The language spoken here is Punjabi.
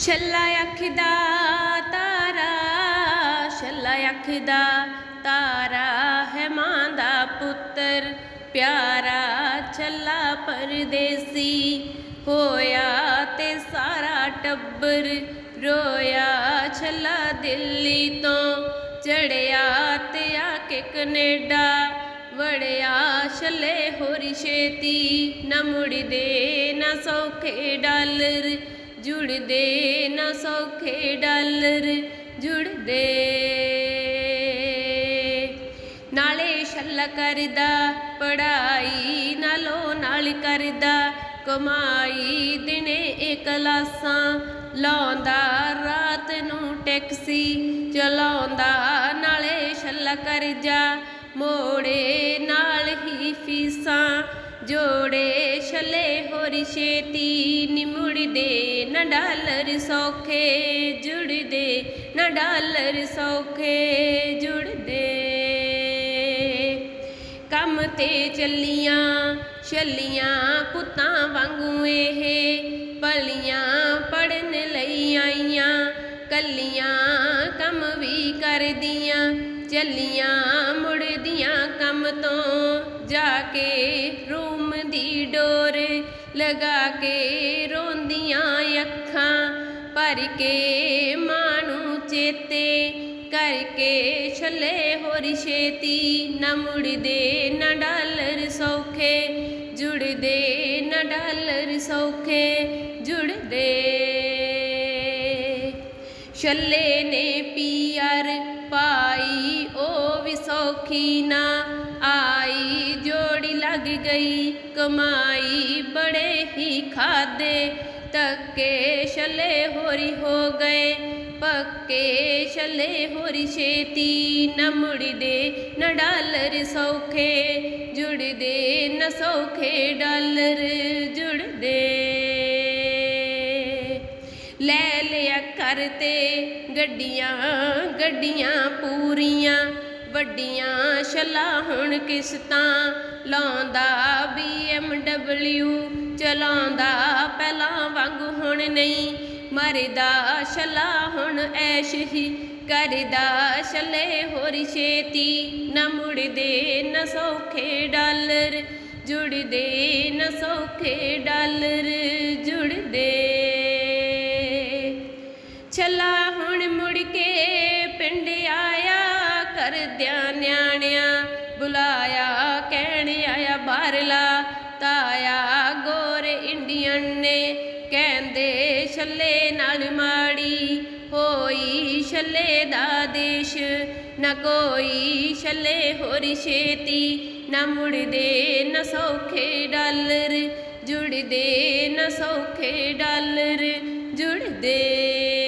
ਛੱਲਾ ਅੱਖ ਤਾਰਾ, ਛੱਲਾ ਅੱਖ ਤਾਰਾ ਹੈ ਮਾਂ ਦਾ ਪੁੱਤਰ, ਪਿਆਰਾ ਛੱਲਾ ਪਰਦੇਸੀ ਹੋਇਆ ਤੇ ਸਾਰਾ ਟੱਬਰ ਰੋਇਆ, ਛੱਲਾ ਦਿੱਲੀ ਤੋਂ ਚੜਿਆ ਤੇ ਆ ਕੇ ਕੈਨੇਡਾ ਵੜਿਆ, ਛੱਲੇ ਹੋਰੀ ਛੇਤੀ ਨਾ ਮੁੜਦੇ, ਨਾ ਸੌਖੇ ਡਾਲਰ ਜੁੜਦੇ ਨਾ ਸੌਖੇ ਡਾਲਰ ਜੁੜਦੇ। ਨਾਲੇ ਛੱਲਾ ਕਰਦਾ ਪੜਾਈ ਨਾਲੋਂ ਨਾਲ ਕਰਦਾ, ਕਮਾਈ ਦਿਨੇ ਇਹ ਕਲਾਸਾਂ ਲਾਉਂਦਾ, ਰਾਤ ਨੂੰ ਟੈਕਸੀ ਚਲਾਉਂਦਾ, ਨਾਲੇ ਛੱਲਾ ਕਰਜਾ ਮੋੜੇ ਨਾਲ ਹੀ ਫੀਸਾਂ ਜੋੜੇ। ਚਲੇ ਹੋਰ ਛੇਤੀ, ਨਿਮੁੜਦੇ ਨਾ ਡਾਲਰ ਸੌਖੇ, ਜੁੜਦੇ ਨਾ ਡਾਲਰ ਸੌਖੇ, ਜੁੜਦੇ। ਕੰਮ ਤੇ ਚੱਲੀਆਂ, ਛੱਲੀਆਂ ਪੁੱਤਾਂ ਵਾਂਗੂ ਇਹ, ਪਲੀਆਂ ਪੜਨ ਲਈ ਆਈਆਂ, ਕੱਲੀਆਂ ਕੰਮ ਵੀ ਕਰਦੀਆਂ ਚੱਲੀਆਂ ਮੁੜਦੀਆਂ ਕੰਮ ਤੋਂ ਜਾ ਕੇ ਰੂਮ ਦੀ ਡੋਰ ਲਗਾ ਕੇ ਰੋਂਦੀਆਂ ਅੱਖਾਂ ਭਰ ਕੇ ਮਾਂ ਨੂੰ ਚੇਤੇ ਕਰਕੇ ਛੱਲੇ ਹੋਰੀ ਛੇਤੀ ਨਾ ਮੁੜਦੇ, ਨਾ ਡਾਲਰ ਸੌਖੇ, ਜੁੜਦੇ, ਨਾ ਡਾਲਰ ਸੌਖੇ, ਜੁੜਦੇ। ਛੱਲੇ ਨੇ ਪੀਅਰ ਪਾ ਵੀ ਨਾ ਆਈ। ਜੋੜੀ ਲੱਗ ਗਈ, ਕਮਾਈ ਬੜੇ ਹੀ ਖਾਦੇ। ਤੱਕੇ ਛੱਲੇ ਹੋਰੀ ਹੋ ਗਏ, ਪੱਕੇ ਛੱਲੇ ਹੋਰੀ ਛੇਤੀ। ਨਾ ਮੁੜਦੇ, ਨਾ ਡਾਲਰ ਸੌਖੇ, ਜੁੜਦੇ, ਨਾ ਸੌਖੇ ਡਾਲਰ ਜੁੜਦੇ। ਲੈ ਲਿਆ ਕਰਤੇ ਗੱਡੀਆਂ ਗੱਡੀਆਂ ਪੂਰੀਆਂ। ਵੱਡੀਆਂ ਛੱਲਾ ਹੁਣ ਕਿਸ਼ਤਾਂ ਲਾਉਂਦਾ BMW ਚਲਾਉਂਦਾ, ਪਹਿਲਾਂ ਵਾਂਗੂ ਹੁਣ ਨਹੀਂ ਮਰਦਾ, ਛੱਲਾ ਹੁਣ ਐਸ਼ ਹੀ ਕਰਦਾ, ਛੱਲੇ ਹੋਰ ਛੇਤੀ ਨਾ ਮੁੜਦੇ, ਨਾ ਸੌਖੇ ਡਾਲਰ ਜੁੜਦੇ, ਨਾ ਸੌਖੇ ਡਾਲਰ ਕਰਦਿਆਂ ਨਿਆਣਿਆ ਬੁਲਾਇਆ, ਕਹਿਣ ਆਇਆ ਬਾਹਰਲਾ ਤਾਇਆ, ਗੋਰ ਇੰਡੀਅਨ ਨੇ ਕਹਿੰਦੇ ਛੱਲੇ ਨਾਲ ਮਾੜੀ, ਹੋਈ ਛੱਲੇ ਦਾ ਦੇਸ਼, ਨਾ ਕੋਈ ਛੱਲੇ ਹੋਰੀ ਛੇਤੀ, ਨਾ ਮੁੜਦੇ, ਨਾ ਸੌਖੇ ਡਾਲਰ, ਜੁੜਦੇ, ਨਾ ਸੌਖੇ ਡਾਲਰ, ਜੁੜਦੇ।